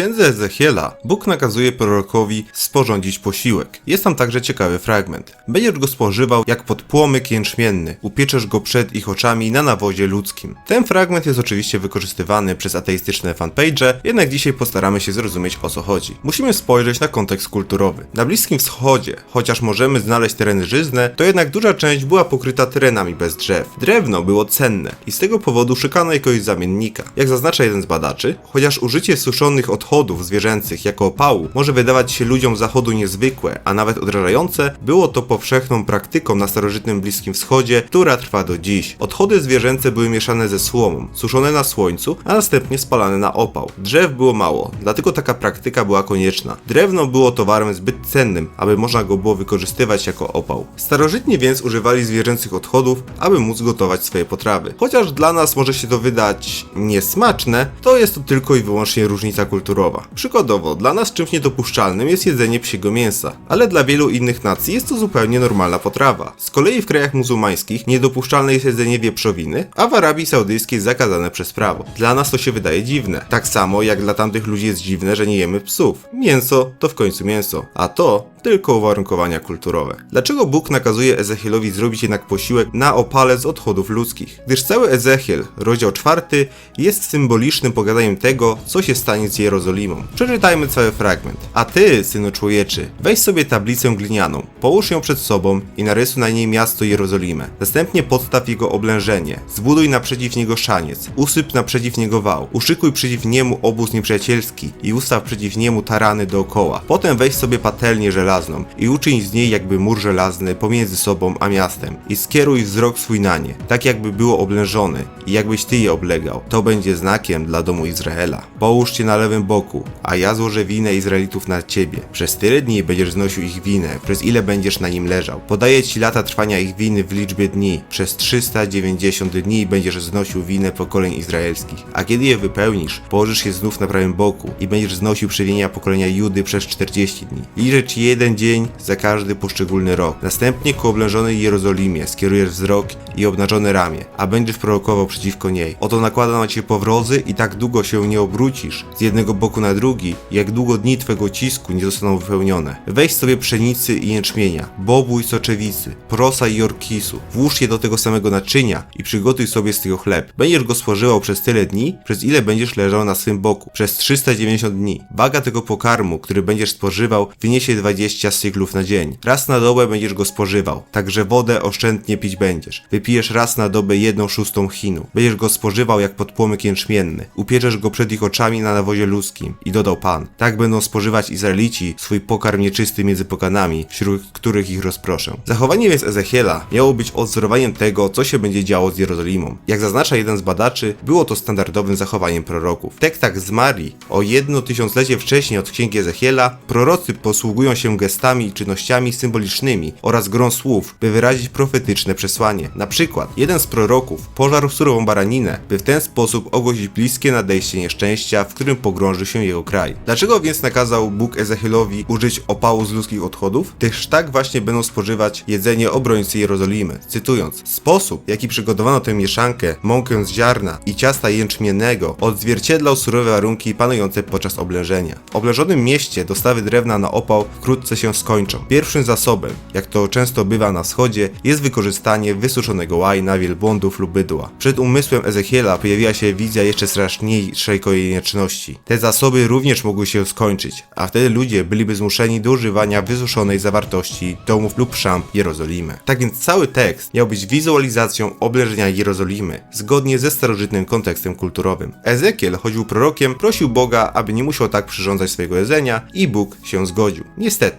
księdze Ezechiela Bóg nakazuje prorokowi sporządzić posiłek. Jest tam także ciekawy fragment. Będziesz go spożywał jak podpłomyk jęczmienny, upieczesz go przed ich oczami na nawozie ludzkim. Ten fragment jest oczywiście wykorzystywany przez ateistyczne fanpage, jednak dzisiaj postaramy się zrozumieć o co chodzi. Musimy spojrzeć na kontekst kulturowy. Na Bliskim Wschodzie, chociaż możemy znaleźć tereny żyzne, to jednak duża część była pokryta terenami bez drzew. Drewno było cenne i z tego powodu szukano jakiegoś zamiennika. Jak zaznacza jeden z badaczy, chociaż użycie suszonych odchodów zwierzęcych jako opału może wydawać się ludziom zachodu niezwykłe, a nawet odrażające, było to powszechną praktyką na starożytnym Bliskim Wschodzie, która trwa do dziś. Odchody zwierzęce były mieszane ze słomą, suszone na słońcu, a następnie spalane na opał. Drzew było mało, dlatego taka praktyka była konieczna. Drewno było towarem zbyt cennym, aby można go było wykorzystywać jako opał. Starożytni więc używali zwierzęcych odchodów, aby móc gotować swoje potrawy. Chociaż dla nas może się to wydać niesmaczne, to jest to tylko i wyłącznie różnica kulturowa. Przykładowo, dla nas czymś niedopuszczalnym jest jedzenie psiego mięsa, ale dla wielu innych nacji jest to zupełnie normalna potrawa. Z kolei w krajach muzułmańskich niedopuszczalne jest jedzenie wieprzowiny, a w Arabii Saudyjskiej zakazane przez prawo. Dla nas to się wydaje dziwne. Tak samo jak dla tamtych ludzi jest dziwne, że nie jemy psów. Mięso to w końcu mięso, a to tylko uwarunkowania kulturowe. Dlaczego Bóg nakazuje Ezechielowi zrobić jednak posiłek na opale z odchodów ludzkich? Gdyż cały Ezechiel, rozdział czwarty, jest symbolicznym pogadaniem tego, co się stanie z Jerozolimą. Przeczytajmy cały fragment. A ty, synu człowieczy, weź sobie tablicę glinianą, połóż ją przed sobą i narysuj na niej miasto Jerozolimę. Następnie podstaw jego oblężenie, zbuduj naprzeciw niego szaniec, usyp naprzeciw niego wał, uszykuj przeciw niemu obóz nieprzyjacielski i ustaw przeciw niemu tarany dookoła. Potem weź sobie patelnię żelazną i uczyń z niej jakby mur żelazny pomiędzy sobą a miastem i skieruj wzrok swój na nie, tak jakby było oblężone i jakbyś ty je oblegał. To będzie znakiem dla domu Izraela. Połóż cię na lewym boku, a ja złożę winę Izraelitów na ciebie. Przez tyle dni będziesz znosił ich winę, przez ile będziesz na nim leżał. Podaję ci lata trwania ich winy w liczbie dni. Przez 390 dni będziesz znosił winę pokoleń izraelskich. A kiedy je wypełnisz, położysz je znów na prawym boku i będziesz znosił przewinienia pokolenia Judy przez 40 dni. Liczę ci jeden dzień za każdy poszczególny rok. Następnie ku oblężonej Jerozolimie skierujesz wzrok i obnażone ramię, a będziesz prorokował przeciwko niej. Oto nakładam na ciebie powrozy i tak długo się nie obrócisz z jednego boku na drugi, jak długo dni twego cisku nie zostaną wypełnione. Weź sobie pszenicy i jęczmienia, bobu soczewicy, prosa i orkisu, włóż je do tego samego naczynia i przygotuj sobie z tego chleb. Będziesz go spożywał przez tyle dni, przez ile będziesz leżał na swym boku, przez 390 dni. Waga tego pokarmu, który będziesz spożywał, wyniesie 20 cyklów na dzień. Raz na dobę będziesz go spożywał, także wodę oszczędnie pić będziesz. Wypijesz raz na dobę jedną szóstą chinu. Będziesz go spożywał jak podpłomyk jęczmienny. Upieczesz go przed ich oczami na nawozie ludzkim. I dodał Pan. Tak będą spożywać Izraelici swój pokarm nieczysty między poganami, wśród których ich rozproszę. Zachowanie więc Ezechiela miało być odzorowaniem tego, co się będzie działo z Jerozolimą. Jak zaznacza jeden z badaczy, było to standardowym zachowaniem proroków. W tekstach z Marii o jedno tysiąclecie wcześniej od księgi Ezechiela, prorocy posługują się gestami i czynnościami symbolicznymi oraz grą słów, by wyrazić profetyczne przesłanie. Na przykład, jeden z proroków pożarł surową baraninę, by w ten sposób ogłosić bliskie nadejście nieszczęścia, w którym pogrąży się jego kraj. Dlaczego więc nakazał Bóg Ezechielowi użyć opału z ludzkich odchodów? Gdyż tak właśnie będą spożywać jedzenie obrońcy Jerozolimy. Cytując, sposób, jaki przygotowano tę mieszankę, mąkę z ziarna i ciasta jęczmiennego, odzwierciedlał surowe warunki panujące podczas oblężenia. W oblężonym mieście dostawy drewna na opał wkrótce się skończą. Pierwszym zasobem, jak to często bywa na wschodzie, jest wykorzystanie wysuszonego łajna, wielbłądów lub bydła. Przed umysłem Ezechiela pojawiła się wizja jeszcze straszniejszej konieczności. Te zasoby również mogły się skończyć, a wtedy ludzie byliby zmuszeni do używania wysuszonej zawartości domów lub szamp Jerozolimy. Tak więc cały tekst miał być wizualizacją oblężenia Jerozolimy, zgodnie ze starożytnym kontekstem kulturowym. Ezekiel chodził prorokiem, prosił Boga, aby nie musiał tak przyrządzać swojego jedzenia i Bóg się zgodził.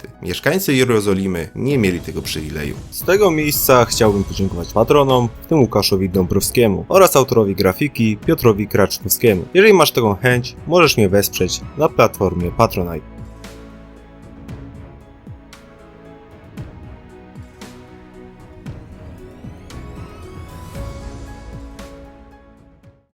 Niestety, mieszkańcy Jerozolimy nie mieli tego przywileju. Z tego miejsca chciałbym podziękować patronom, w tym Łukaszowi Dąbrowskiemu oraz autorowi grafiki Piotrowi Kraczkowskiemu. Jeżeli masz taką chęć, możesz mnie wesprzeć na platformie Patronite.